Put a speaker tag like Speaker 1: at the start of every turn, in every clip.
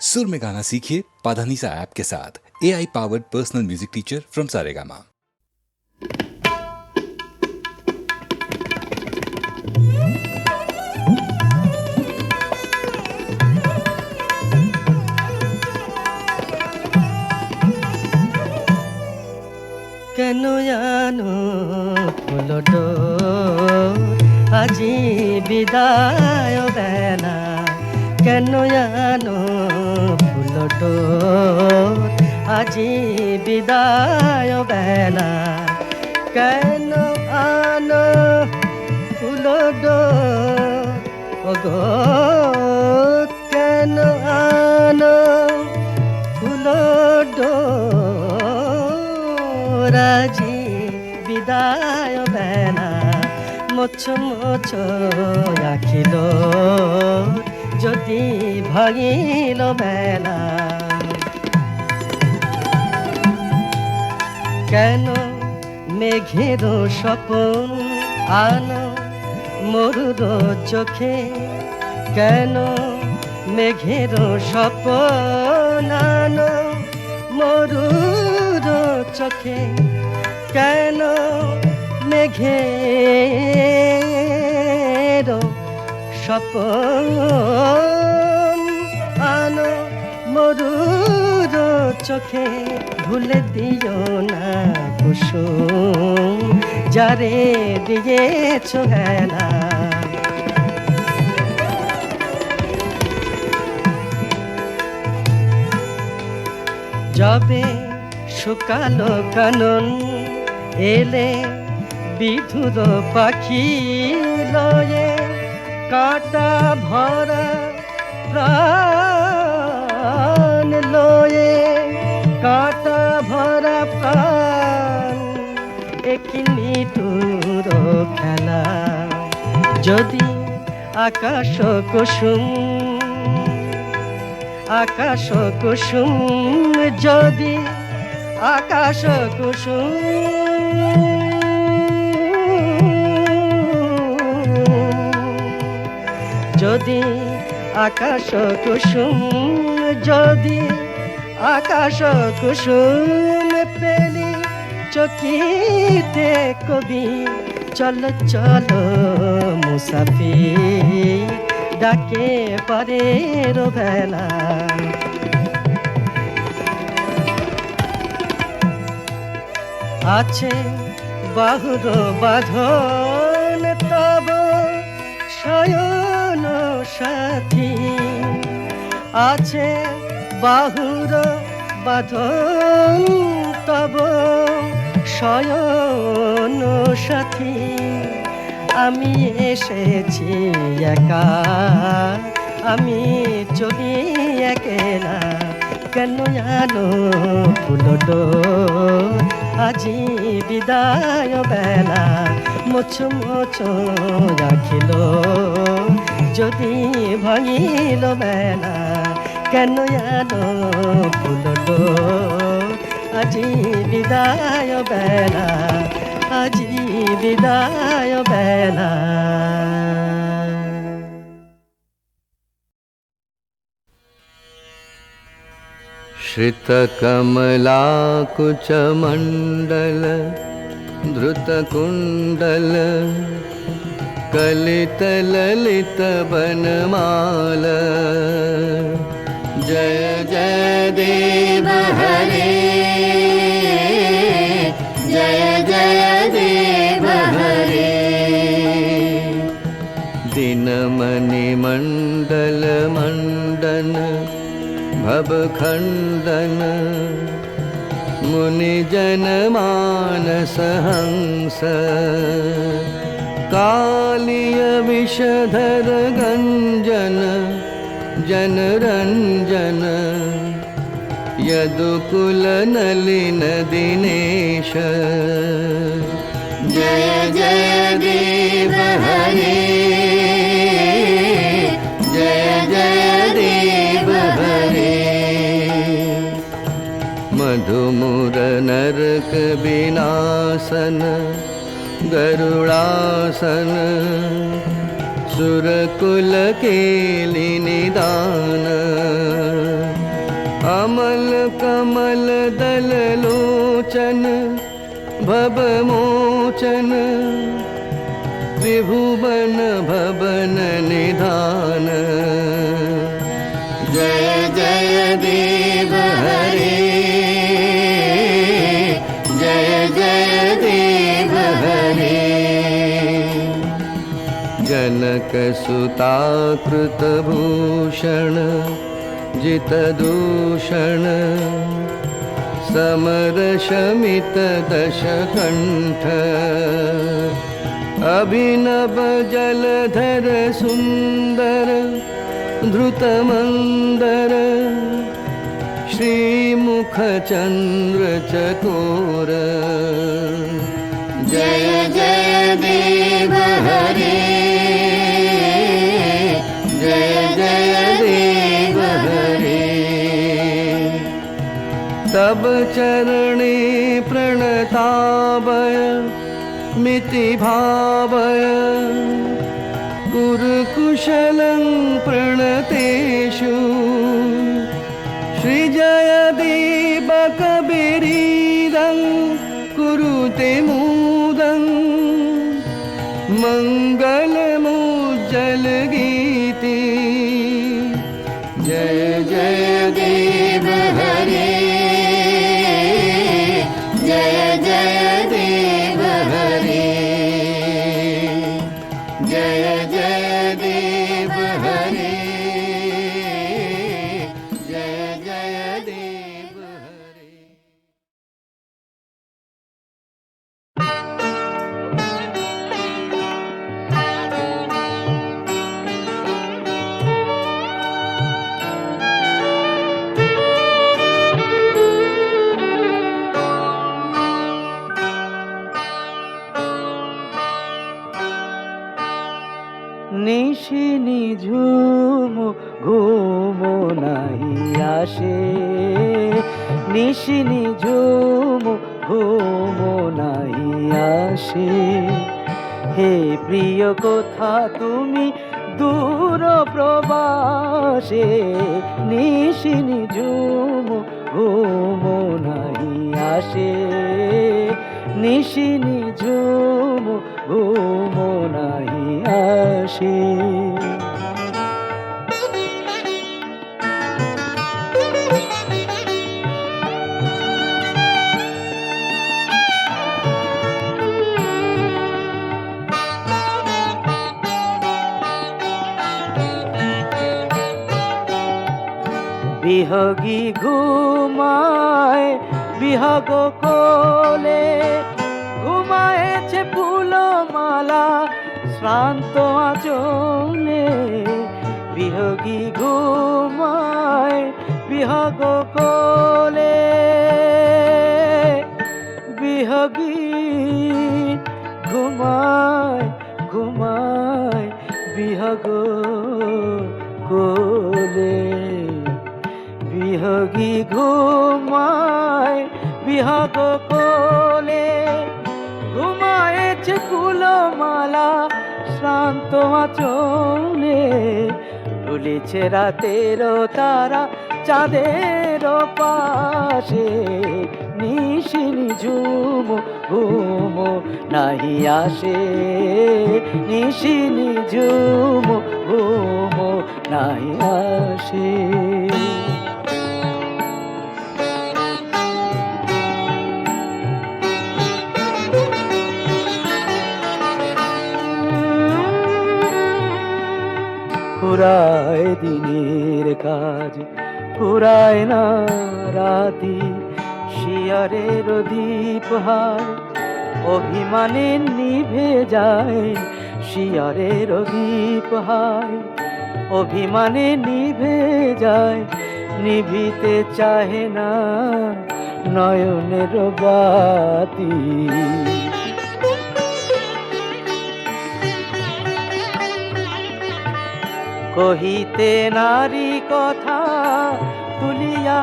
Speaker 1: सुर में गाना सीखिए पाधानीसा ऐप के साथ A I powered personal music teacher from Saregama
Speaker 2: কেন জানো ফুলটো আজি বিদায় বেলা কেন জানো ফুলটো আজি বিদায় বেলা কেন আনো ফুলটো ওগো কেন আনো ফুলটো রাজি বিদায় বেলা মোছ মোছ রাখিল যদি ভাঙিল বেলা। কেন মেঘের স্বপন আনো মরুর চোখে? কেন মেঘের স্বপন আনো মরুর চোখে? কেন মেঘের স্বপন। আনো মরুর চোখে ভুলে দিও না কুসুম। যারে দিয়েছ হেলা। যবে শুকালো কানন, এলে বিধুর পাখি লয়ে কাটা ভরা প্রাণ লয়ে, কাটা ভরা প্রাণ একিনি টুর খেলা। যদি আকাশ কুসুম আকাশ কুসুম, যদি আকাশ কুসুম যদি আকাশ কুসুম, যদি আকাশ কুসুম পেলি, চকিতে কবি, চল চল মুসাফি ডাকে পারে ভেলা আছে বাহুর বাঁধন সাথী আছে বাহুর বাঁধন, তব শয়ন সাথী। আমি এসেছি একা, আমি চলি একেলা, কেন জানো ফুলটো আজি বিদায় বেলা মোছ মোছ রাখিল। যদি ভাঙিল বেলা কেন জানো ফুলটো আজি বিদায় বেলা আজি বিদায় বেলা
Speaker 3: श्रितकमलाकुचमण्डल धृतकुण्डल कलितललितवनमाल। जय जय देव हरे। जय जय देव हरे। दिनमणिमण्डल मण्डन भवखण्डन। मुनिजनमानसहंस कालिय विषधर गञ्जन जनरञ्जन। यदुकुलनलिन दिनेश जय जय देव हरे। जय जय देव हरे। मधुमुर नरक विनाशन गरुडासन सुरकुल केलि निदान। अमल कमल दल लोचन भवमोचन त्रिभुवन भवन निधान लकसुताकृतभूषण जितदूषण समर अभिनवजलधर सुन्दर धृतमन्दर श्रीमुखचन्द्रचकोर। जय जय देव हरे चरणे प्रणतावय मिति भावय। गुरुकुशलं प्रणतेषु
Speaker 4: নিশি নিঝুম, ঘুম নাহি আসে। নিশি নিঝুম, ঘুম নাহি আসে। হে প্রিয়, কথা তুমি দূর প্রবাসে? নিশি নিঝুম, ঘুম নাহি আসে। নিশি নিঝুম, ঘুম আসে। বিহগী ঘুমায় বিহগ কোলে ঘুমায়েছে ফুলমালা শ্রান্ত আচলে বিহগী ঘুমায় বিহগ কোলে। বিহগী ঘুমায় ঘুমায় বিহগ কোলে। বিহগী ঘুমায় বিহগ কোলে। ঘুমায়েছে ফুলমালা শ্রান্ত আচলে তুলেছে রাতের তারা চাঁদের পাশে। নিশিনি ঝুম, ঘুম নাহি আসে। নিশিনি ঝুম, ঘুম নাহি আসে। ফুরায় দিনের কাজ ফুরায় না রাতি, শিয়ারের দীপ হার অভিমানে নিভে যায়, শিয়ারের দীপ হার অভিমানে নিভে যায়, নিভিতে চাহে না নয়নের বাতি। কহিতে নারী কথা তুলিয়া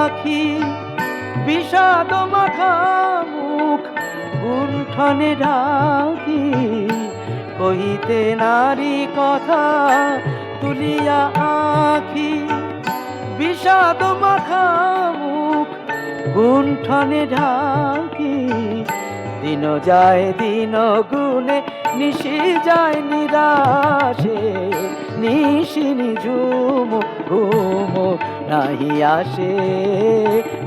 Speaker 4: আখি, বিষাদ মাখা মুখ গুণ্ঠনে ঢাকি। কহিতে নারী কথা তুলিয়া আখি, বিষাদ মাখা মুখ গুণ্ঠনে ঢাকি। দিন যায় দিন গুনে নিশি যায় নিরাশে। নিশি নিঝুম ঘুম নাহি আসে।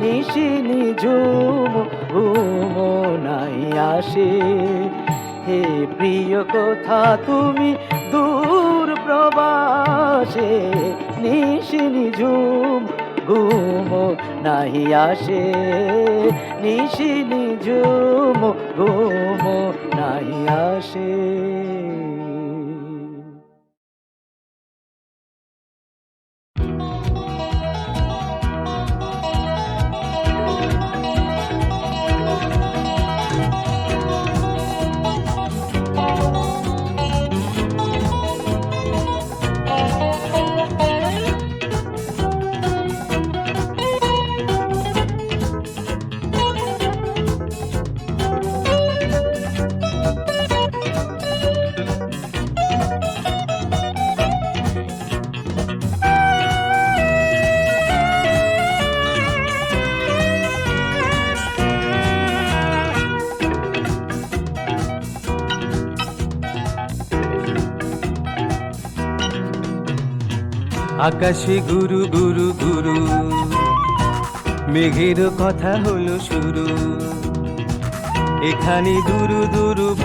Speaker 4: নিশি নিঝুম ঘুম নাহি আসে। হে প্রিয় কথা, তুমি দূর প্রবাসে। নিশি নিঝুম ঘুম নাহি আসে। নিশি নিঝুম ঘুম নাহি আসে।
Speaker 5: আকাশে গুরু গুরু গুরু। মেঘের কথা হলো শুরু। এখানে দুরু দুরু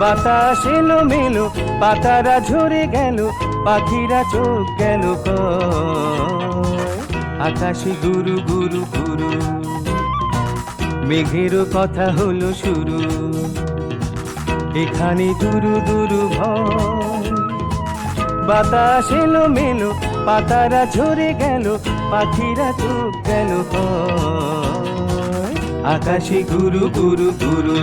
Speaker 5: বাতাস এলো মেলো, পাতারা ঝরে গেল, পাখিরা চোখ গেল। আকাশে গুরু গুরু গুরু। মেঘের কথা হলো শুরু। এখানে দুরু দুরু ভয়। বাতাস এলো মেলো পাতারা ঝরে গেল পাখিরা চোখ গেল। আকাশে গুরু গুরু গুরু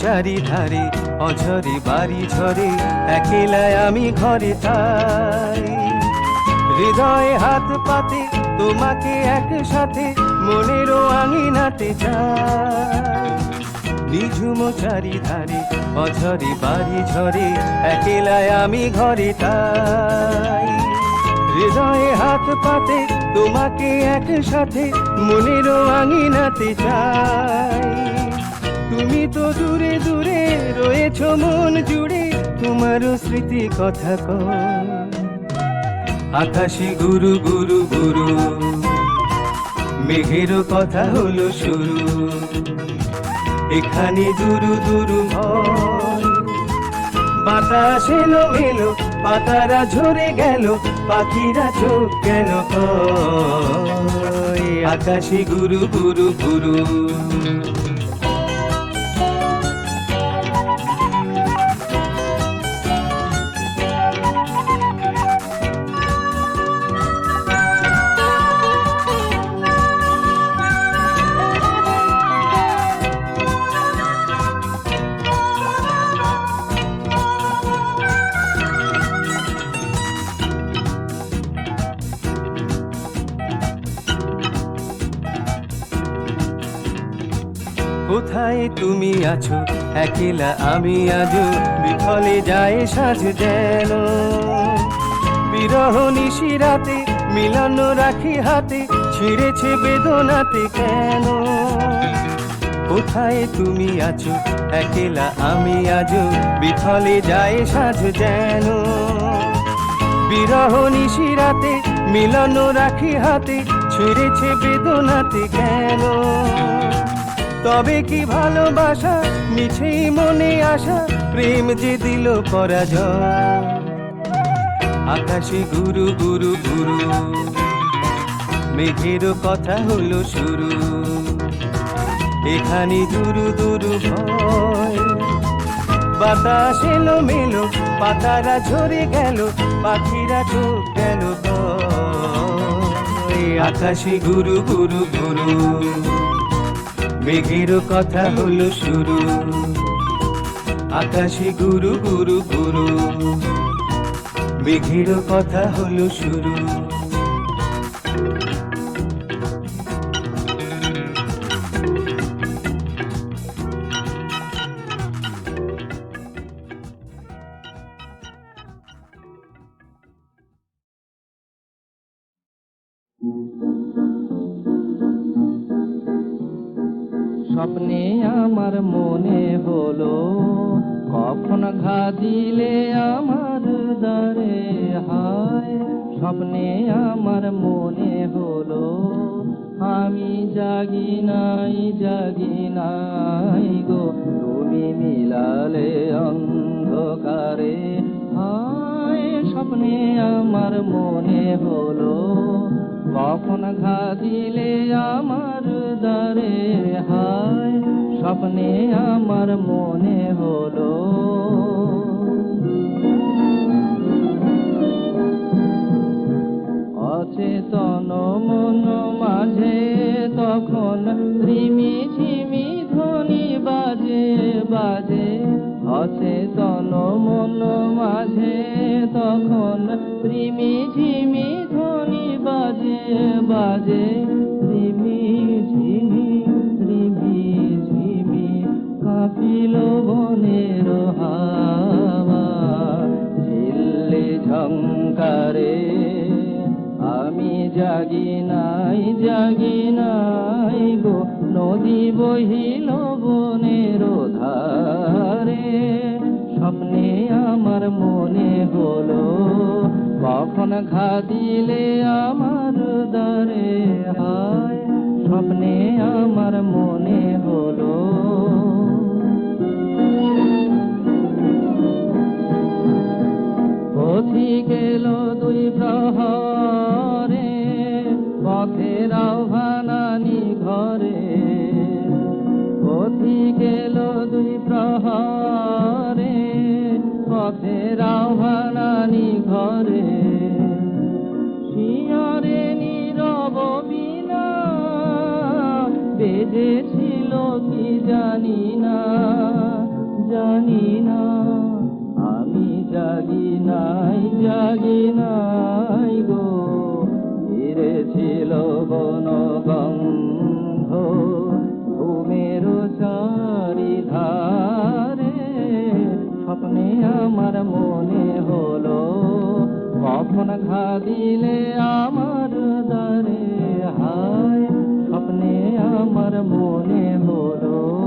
Speaker 5: চারিধারে, অঝরে, বাড়ি ঝরে, একেলায় আমি ঘরে তাই। হৃদয়ে হাত পাতে, তোমাকে একসাথে, মনেরও আঙিনাতে চাই। নিঝুম চারিধারে, অঝরে, বাড়ি ঝরে, একেলায় আমি ঘরে তাই। হৃদয়ে হাত পাতে, তোমাকে একসাথে, মনেরও আঙিনাতে চাই। তুমি তো দূরে দূরে রয়েছ মন জুড়ে, তোমারও স্মৃতি কথা কয় আকাশে গুরু গুরু গুরু, মেঘেরও কথা হলো শুরু। এখানে দুরু দুরু বাতাস এলো এলো, পাতারা ঝরে গেল, পাখিরা চোখ কয়। আকাশে গুরু গুরু গুরু। আছো, একেলা আমি আজো বিফলে যায় সাজ যেন। বিরহ নিশিরাতে মিলন রাখি হাতে, ছিঁড়েছে বেদনাতে কেন? কোথায় তুমি আছো, একেলা আমি আজো বিফলে যায় সাজ যেন? বিরহ নিশিরাতে মিলন রাখি হাতে, ছিঁড়েছে বেদনাতে কেন? তবে কি ভালোবাসা? মিছেই মনে আসা প্রেম যে দিল পরাজয়। আকাশে গুরু গুরু গুরু। মেঘের কথা হলো শুরু। এখানে দুরু দুরু ভয়। বাতাস এলো মেলো, পাতারা ঝরে গেল, পাখিরা চোখ গেল আকাশে গুরু গুরু গুরু। মেঘেরও কথা হলো শুরু। আকাশে গুরু গুরু গুরু। মেঘের কথা হলো শুরু।
Speaker 6: হলো, কখন ঘা দিলে আমার দারে? হায়, স্বপ্নে আমার মনে হলো, আমি জাগি নাই জাগি নাই গো। তুমি মিলালে অন্ধকারে। হায়, স্বপ্নে আমার মনে হলো, কখন ঘা দিলে আমার দারে? হায় স্বপ্নে আমার মনে হলো। অচেতন মন মাঝে তখন রিমি ঝিমি ধ্বনি বাজে বাজে। অচেতন মন মাঝে তখন রিমি ঝিমি ধ্বনি বাজে বাজে। কাঁপিল বনের হাওয়া, ঝিল্লি ঝঙ্কারে। আমি জাগি নাই জাগি নাই গো, নদী বহিল বনের ধারে। স্বপ্নে আমার মনে হলো, কখন ঘা দিলে আমার দারে হায়। স্বপ্নে আমার মনে হলো পথি গেল দুই প্রহরে। পথের আহ্বানানি ঘরে। পথি গেল দুই প্রহরে। পথের আহ্বানানি ঘরে। শিয়রে নীরব বিনা বেজেছিল কি জানি না জানি না। জাগি নাই জাগি নাই গো। ফিরেছিল বন গন্ধ ঘুমের চারি ধারে স্বপ্নে আমার মনে হলো, কখন ঘা দিলে আমার দারে হায়। স্বপ্নে আমার মনে হলো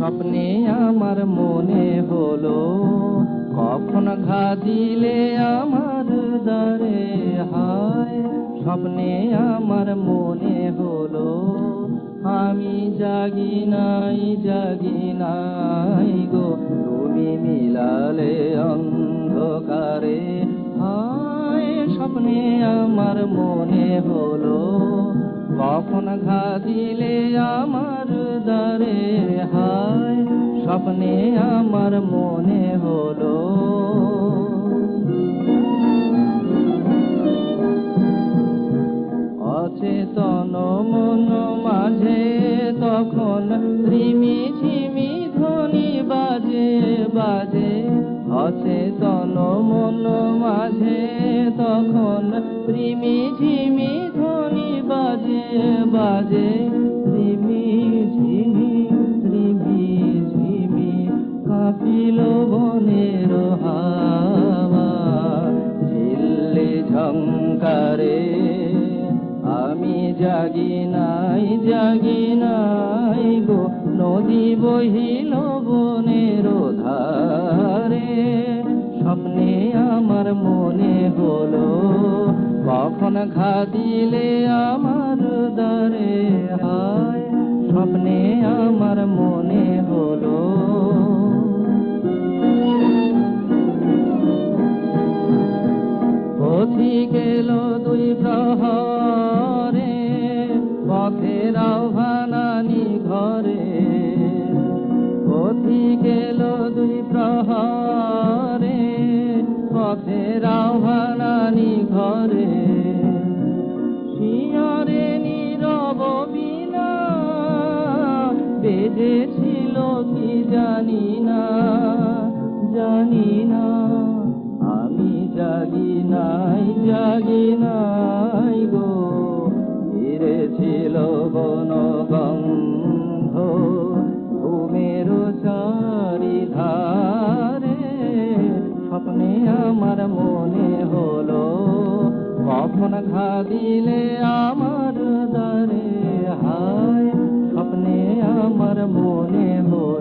Speaker 6: স্বপ্নে আমার মনে হলো, কখন ঘা দিলে আমার দারে হায়। স্বপ্নে আমার মনে হলো, আমি জাগি নাই জাগি নাই গো। তুমি মিলালে অন্ধকারে, হায়। স্বপ্নে আমার মনে হলো কখন ঘা দিলে আমার দারে হায়? স্বপ্নে আমার মনে হলো। অচেতন মন মাঝে তখন রিমি ঝিমি ধ্বনি বাজে বাজে। অচেতন মন মাঝে তখন রিমি ঝিমি বাজে, ঝিমি রিমি ঝিমি কাঁপিল বনের হাওয়া। ঝিল্লি আমি জাগি নাই জাগি নাই গো, নদী বহিল বনের ধারে। স্বপ্নে আমার মনে হলো, কখন ঘা বেজেছিল কি জানি না জানি না। আমি জাগি নাই জাগি নাই গো। ঘিরে ছিল বন ঘুমের চারিধারে। স্বপ্নে আমার মনে হলো, কখন ঘা দিলে আমার দ্বারে আমার মনে হলো